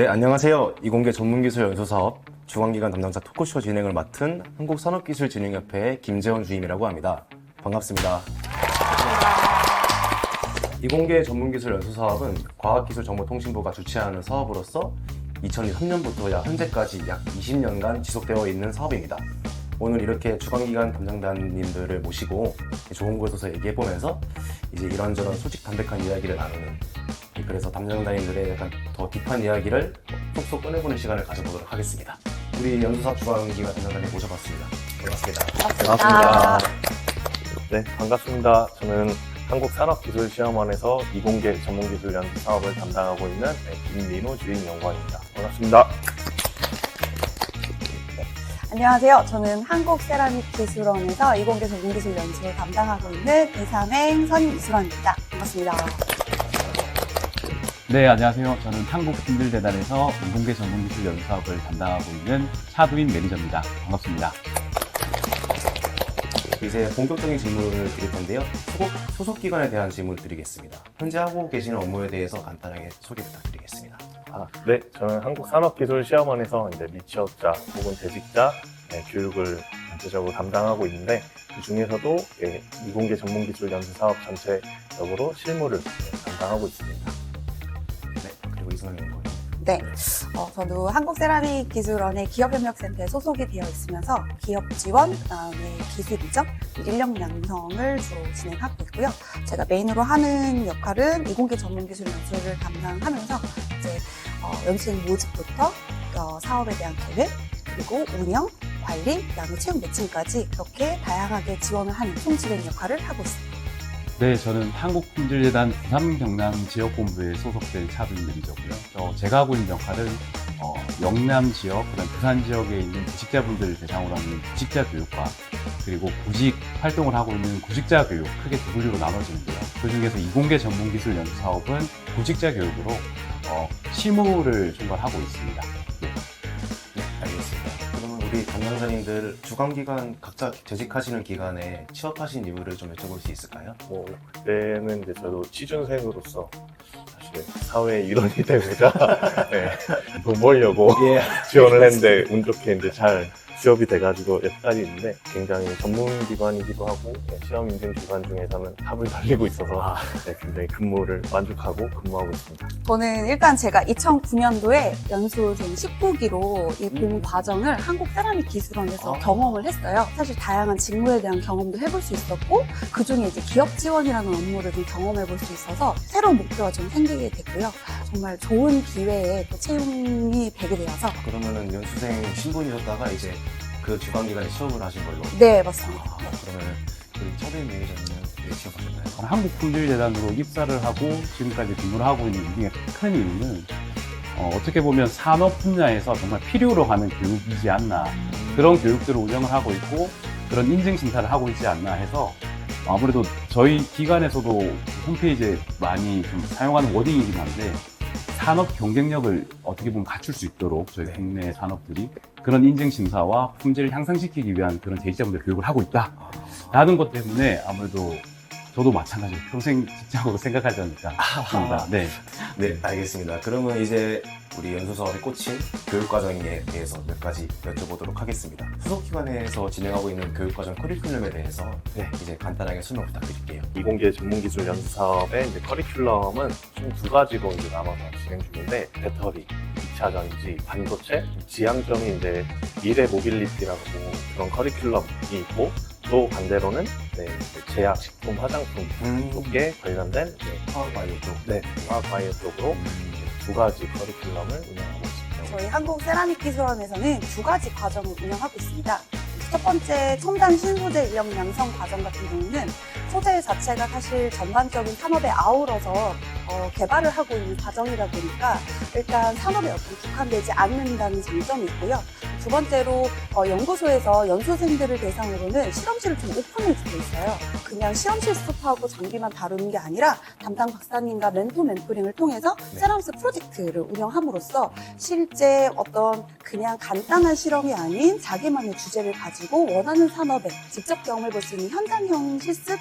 네, 안녕하세요. 이공계 전문기술 연수사업 주관기관 담당자 토크쇼 진행을 맡은 한국산업기술진흥협회의 김재원 주임이라고 합니다. 반갑습니다. 이공계 전문기술 연수사업은 과학기술정보통신부가 주최하는 사업으로서 2003년부터 약 현재까지 약 20년간 지속되어 있는 사업입니다. 오늘 이렇게 주관기관 담당자님들을 모시고 좋은 곳에서 얘기해보면서 이제 이런저런 솔직 담백한 이야기를 나누는 그래서 담당자님들의 약간 더 딥한 이야기를 쏙쏙 꺼내보는 시간을 가져보도록 하겠습니다. 우리 연수사업 주관기관 담당자님 모셔봤습니다. 반갑습니다. 반갑습니다. 네, 반갑습니다. 저는 한국산업기술시험원에서 이공계 전문기술 연수 사업을 담당하고 있는 네, 김민호 주임 연구원입니다. 반갑습니다. 안녕하세요. 저는 한국세라믹기술원에서 이공계 전문기술 연수를 담당하고 있는 이삼행 선임미술원입니다. 반갑습니다. 네, 안녕하세요. 저는 한국신들재단에서 인공계 전문 기술 연수사업을 담당하고 있는 차두인 매니저입니다. 반갑습니다. 이제 본격적인 질문을 드릴 텐데요. 소속, 소속 기관에 대한 질문을 드리겠습니다. 현재 하고 계시는 업무에 대해서 간단하게 소개 부탁드리겠습니다. 아, 네, 저는 한국산업기술시험원에서 이제 미취업자 혹은 재직자 네, 교육을 전체적으로 담당하고 있는데 그 중에서도 예, 이공계 전문기술 연수 사업 전체적으로 실무를 네, 담당하고 있습니다. 연구원. 네. 어, 저도 한국세라믹기술원의 기업협력센터에 소속이 되어 있으면서 기업 지원, 그 다음에 기술 이전, 인력 양성을 주로 진행하고 있고요. 제가 메인으로 하는 역할은 이공계 전문기술 연수를 담당하면서 이제 어, 연수생 모집부터 어, 사업에 대한 계획, 그리고 운영, 관리, 그다음에 채용 매칭까지 이렇게 다양하게 지원을 하는 총지배인 역할을 하고 있습니다. 네, 저는 한국품질재단 부산 경남 지역본부에 소속된 매니저고요. 저 제가 하고 있는 역할은 어, 영남 지역, 그다음 부산 지역에 있는 구직자분들을 대상으로 하는 구직자 교육과 그리고 구직 활동을 하고 있는 구직자 교육 크게 두 분류로 나눠지는데요. 그 중에서 이공계 전문기술 연수 사업은 구직자 교육으로 어, 실무를 총괄하고 있습니다. 우리 담당자님들 주관기관 각자 재직하시는 기간에 취업하신 이유를 좀 여쭤볼 수 있을까요? 뭐 그때는 이제 저도 취준생으로서 사실 사회의 일원이 되고자 네, 돈 벌려고 예. 지원을 했는데 운 좋게 이제 잘 취업이 돼가지고 여기까지 있는데 굉장히 전문 기관이기도 하고 네, 시험 인증 기관 중에서는 탑을 달리고 있어서 네, 굉장히 근무를 만족하고 근무하고 있습니다. 저는 일단 제가 2009년도에 연수생 19기로 이본 과정을 한국 세라믹 기술원에서 아. 경험을 했어요. 사실 다양한 직무에 대한 경험도 해볼 수 있었고 그 중에 이제 기업 지원이라는 업무를 좀 경험해 볼 수 있어서 새로운 목표가 좀 생기게 됐고요. 정말 좋은 기회에 또 채용이 되게 되어서 그러면은 연수생 신분이셨다가 이제 그 주관기관에 취업을 하신 걸로. 네 맞습니다. 아, 그러면은 우리 차대 매니저님은 왜 취업하셨나요? 한국품질재단으로 입사를 하고 지금까지 근무를 하고 있는 이중에 큰 이유는 어, 떻게 보면 산업 분야에서 정말 필요로 하는 교육이지 않나 그런 교육들을 운영을 하고 있고 그런 인증 심사를 하고 있지 않나 해서 아무래도 저희 기관에서도 홈페이지에 많이 좀 사용하는 워딩이긴 한데 산업 경쟁력을 어떻게 보면 갖출 수 있도록 저희 네. 국내 산업들이 그런 인증 심사와 품질을 향상시키기 위한 그런 재직자분들 교육을 하고 있다. 라는 것 때문에 아무래도 저도 마찬가지로 평생 직장으로 생각하지 않을까 싶습니다. 네. 네, 알겠습니다. 그러면 이제 우리 연수사업에 꽂힌 교육과정에 대해서 몇 가지 여쭤보도록 하겠습니다. 수석기관에서 진행하고 있는 교육과정 커리큘럼에 대해서 네, 이제 간단하게 설명 부탁드릴게요. 이공계 전문기술 연수 사업의 이제 커리큘럼은 총 두 가지로 이제 나눠서 진행 중인데 배터리, 2차 전지, 반도체, 지향점이 이제 미래 모빌리티라고 그런 커리큘럼이 있고 또 반대로는 네, 이제 제약, 식품, 화장품 음, 쪽에 관련된 이제 화학 바이오 쪽. 네, 화학 바이오 쪽으로 음, 두 가지 커리큘럼을 운영하고 있습니다. 저희 한국 세라믹 기술원에서는 두 가지 과정을 운영하고 있습니다. 첫 번째 첨단 신소재 인력 양성 과정 같은 경우는 소재 자체가 사실 전반적인 산업에 아우러서 어, 개발을 하고 있는 과정이다 보니까 일단 산업에 어떤 국한되지 않는다는 장점이 있고요. 두 번째로 어, 연구소에서 연수생들을 대상으로는 실험실을 좀 오픈해주고 있어요. 그냥 실험실 스톱하고 장비만 다루는 게 아니라 담당 박사님과 멘토 멘토링을 통해서 네. 세라믹스 프로젝트를 운영함으로써 실제 어떤 그냥 간단한 실험이 아닌 자기만의 주제를 가지고 원하는 산업에 직접 경험해 볼 수 있는 현장형 실습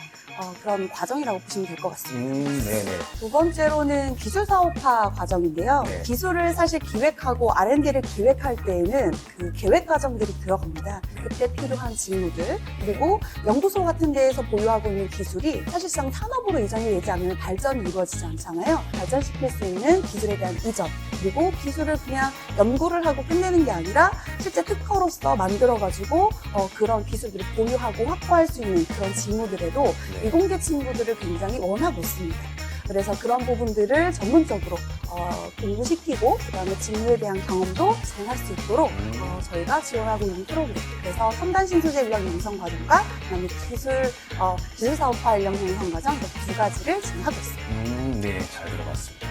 어, 그런 과정이라고 보시면 될 것 같습니다. 음, 네네. 두 번째로는 기술 사업화 과정인데요. 네. 기술을 사실 기획하고 R&D를 기획할 때에는 그 계획 과정들이 들어갑니다. 그때 필요한 직무들 그리고 연구소 같은 데에서 보유하고 있는 기술이 사실상 산업으로 이전이 되지 않으면 발전이 이루어지지 않잖아요. 발전시킬 수 있는 기술에 대한 이전 그리고 기술을 그냥 연구를 하고 끝내는 게 아니라 실제 특허로서 만들어가지고 어, 그런 기술들을 보유하고 확보할 수 있는 그런 직무들에도 네. 이공계 친구들을 굉장히 원하고 있습니다. 그래서 그런 부분들을 전문적으로 어, 공부시키고 그다음에 직무에 대한 경험도 진행할 수 있도록 음. 어, 저희가 지원하고 있는 프로그램. 그래서 첨단 신소재 인력 양성 과정과 그다음에 기술 어, 기술 사업화 인력 양성 과정 이렇게 두 가지를 진행하고 있습니다. 음, 네, 잘 들어봤습니다.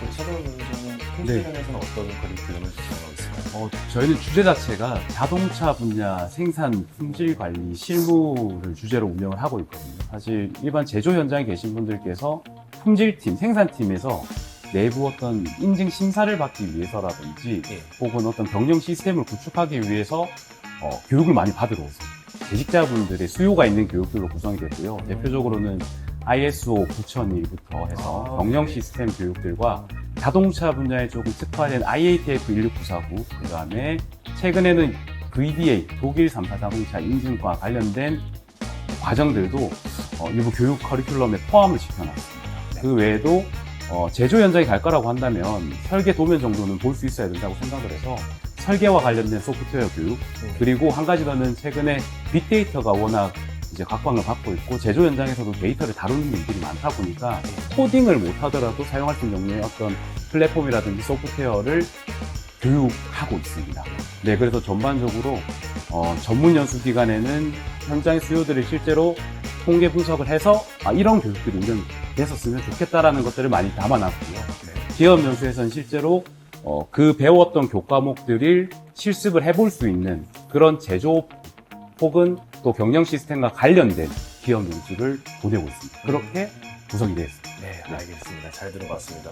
그럼 서로 교수님 통신에서는 어떤 커리큘럼을 진행하고 있을까요? 어, 저희는 주제 자체가 자동차 분야 생산 품질 관리 실무를 주제로 운영을 하고 있거든요. 사실 일반 제조 현장에 계신 분들께서 품질팀, 생산팀에서 내부 어떤 인증 심사를 받기 위해서라든지 예. 혹은 어떤 경영 시스템을 구축하기 위해서 어, 교육을 많이 받으러 오세요. 재직자분들의 수요가 있는 교육들로 구성이 됐고요. 음. 대표적으로는 ISO 9001부터 해서 아, 경영 네. 시스템 교육들과 자동차 분야에 조금 특화된 IATF 16949, 그 다음에 최근에는 VDA, 독일 3사 자동차 인증과 관련된 과정들도 어, 일부 교육 커리큘럼에 포함을 시켜놨습니다. 그 외에도 어, 제조 현장에 갈 거라고 한다면 설계 도면 정도는 볼 수 있어야 된다고 생각을 해서 설계와 관련된 소프트웨어 교육 그리고 한 가지 더는 최근에 빅데이터가 워낙 이제 각광을 받고 있고 제조 현장에서도 데이터를 다루는 일들이 많다 보니까 코딩을 못 하더라도 사용할 수 있는 종류의 어떤 플랫폼이라든지 소프트웨어를 교육하고 있습니다. 네, 그래서 전반적으로 어, 전문 연수 기간에는 현장의 수요들을 실제로 통계 분석을 해서 아, 이런 교육들이 운영 됐었으면 좋겠다라는 것들을 많이 담아놨고요. 네. 기업 연수에서는 실제로 어, 그 배웠던 교과목들을 실습을 해볼 수 있는 그런 제조 혹은 또 경영 시스템과 관련된 기업 연수를 보내고 있습니다. 그렇게 구성이 되어 있습니다. 네, 알겠습니다. 잘 들어봤습니다.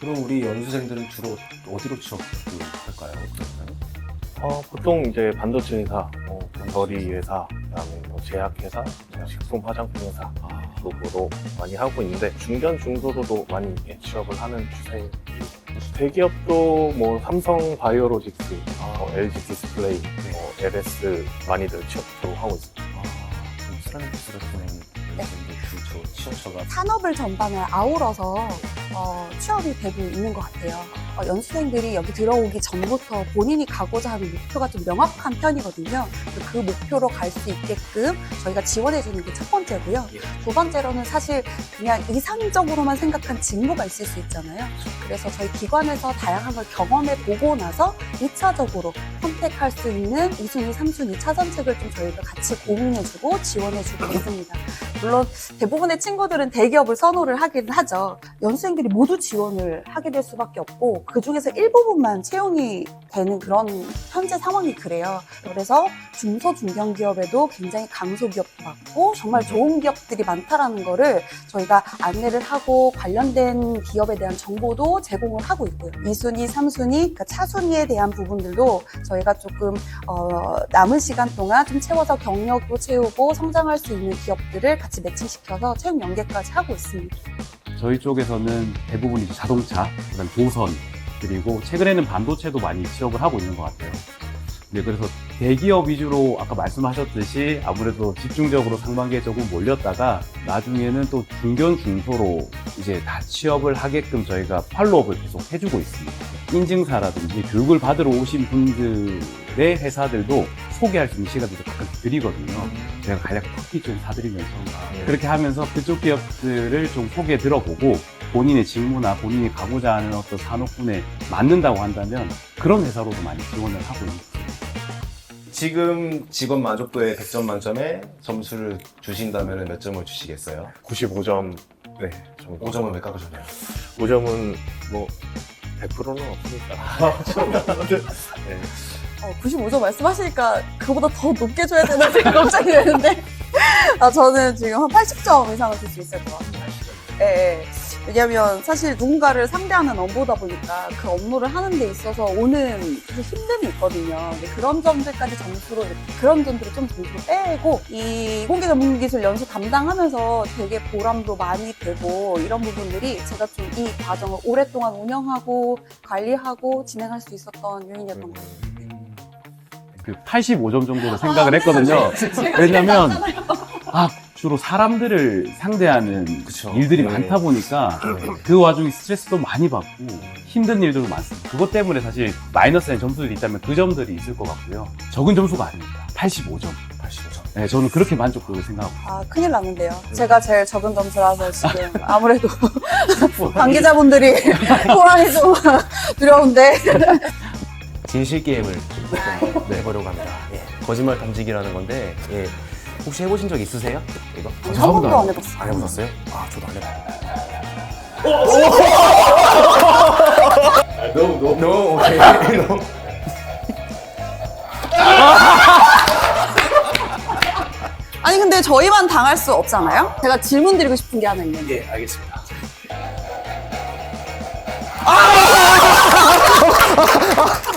그럼 우리 연수생들은 주로 어디로 취업을 할까요? 그러면? 어, 보통 이제 반도체 회사, 뭐 건설이 회사, 그다음에 뭐 제약회사, 식품 화장품 회사 아, 쪽으로 많이 하고 있는데 중견 중소로도 많이 예, 취업을 하는 추세입니다. 대기업도 뭐 삼성 바이오로직스, 뭐 LG 디스플레이, 뭐 LS 많이들 취업 주로 하고 있습니다. 아, 기술을 보 취업처가 산업을 전반을 아우러서 어, 취업이 되고 있는 것 같아요. 어, 연수생들이 여기 들어오기 전부터 본인이 가고자 하는 목표가 좀 명확한 편이거든요. 그 목표로 갈 수 있게끔 저희가 지원해주는 게 첫 번째고요. 예. 두 번째로는 사실 그냥 이상적으로만 생각한 직무가 있을 수 있잖아요. 그래서 저희 기관에서 다양한 걸 경험해 보고 나서 2차적으로 선택할 수 있는 2순위, 3순위 차선책을 좀 저희가 같이 고민해주고 지원해주고 있습니다. 물론 대부분의 친구들은 대기업을 선호를 하긴 하죠. 연수생들이 모두 지원을 하게 될 수밖에 없고 그 중에서 일부분만 채용이 되는 그런 현재 상황이 그래요. 그래서 중소 중견 기업에도 굉장히 강소 기업도 많고 정말 좋은 기업들이 많다라는 거를 저희가 안내를 하고 관련된 기업에 대한 정보도 제공을 하고 있고요. 2순위, 3순위, 그러니까 차순위에 대한 부분들도 저희가 조금 어, 남은 시간 동안 좀 채워서 경력도 채우고 성장할 수 있는 기업들을 같이 매칭시켜서 채용 연계까지 하고 있습니다. 저희 쪽에서는 대부분 이제 자동차, 그다음 조선, 그리고 최근에는 반도체도 많이 취업을 하고 있는 것 같아요. 네, 그래서 대기업 위주로 아까 말씀하셨듯이 아무래도 집중적으로 상반기에 조금 몰렸다가 나중에는 또 중견 중소로 이제 다 취업을 하게끔 저희가 팔로업을 계속 해주고 있습니다. 인증사라든지 교육을 받으러 오신 분들의 회사들도 소개할 수 있는 시간들도 가끔 드리거든요. 제가 간략 커피 좀 사드리면서 예. 그렇게 하면서 그쪽 기업들을 좀 소개 들어보고 본인의 직무나 본인이 가고자 하는 어떤 산업군에 맞는다고 한다면 그런 회사로도 많이 지원을 하고 거죠. 지금 직원 만족도에 100점 만점에 점수를 주신다면 몇 점을 주시겠어요? 95점, 네, 정도. 5점은 왜 깎으셨나요? 5점은 뭐 100%는 없으니까. 네. 어, 95점 말씀하시니까 그보다 더 높게 줘야 되나 생각 갑자기 되는데 아, 저는 지금 한 80점 이상을 줄 수 있을 것 같아요. 예, 예. 왜냐면 사실 누군가를 상대하는 업무다 보니까 그 업무를 하는 데 있어서 오는 그 힘듦이 있거든요. 그런 점들까지 점수로 그런 점들을 좀 점수로 빼고 이 공개 전문 기술 연수 담당하면서 되게 보람도 많이 되고 이런 부분들이 제가 좀 이 과정을 오랫동안 운영하고 관리하고 진행할 수 있었던 요인이었던 것 같아요. 그 85점 정도로 생각을 했거든요. 왜냐면 아 주로 사람들을 상대하는 그쵸. 일들이 네. 많다 보니까 그 와중에 스트레스도 많이 받고 힘든 일들도 많습니다. 그것 때문에 사실 마이너스된 점수들이 있다면 그 점들이 있을 것 같고요. 적은 점수가 아닙니다. 85점. 85점. 네, 저는 그렇게 만족도를 생각하고 아, 큰일 났는데요. 제가 제일 적은 점수라서 지금 아무래도 관계자분들이 호랑이 좀 두려운데. 진실 게임을 좀 네, 해보려고 합니다. 예, 거짓말 탐지기라는 건데 예, 혹시 해보신 적 있으세요? 이거? 어, 한 번도 안 해봤어요. 안 해보셨어요? 아 저도 안 해봤어요. 어! 너무 너무 너무 오케이. 너무. 아니 근데 저희만 당할 수 없잖아요. 제가 질문 드리고 싶은 게 하나 있는데 예 알겠습니다.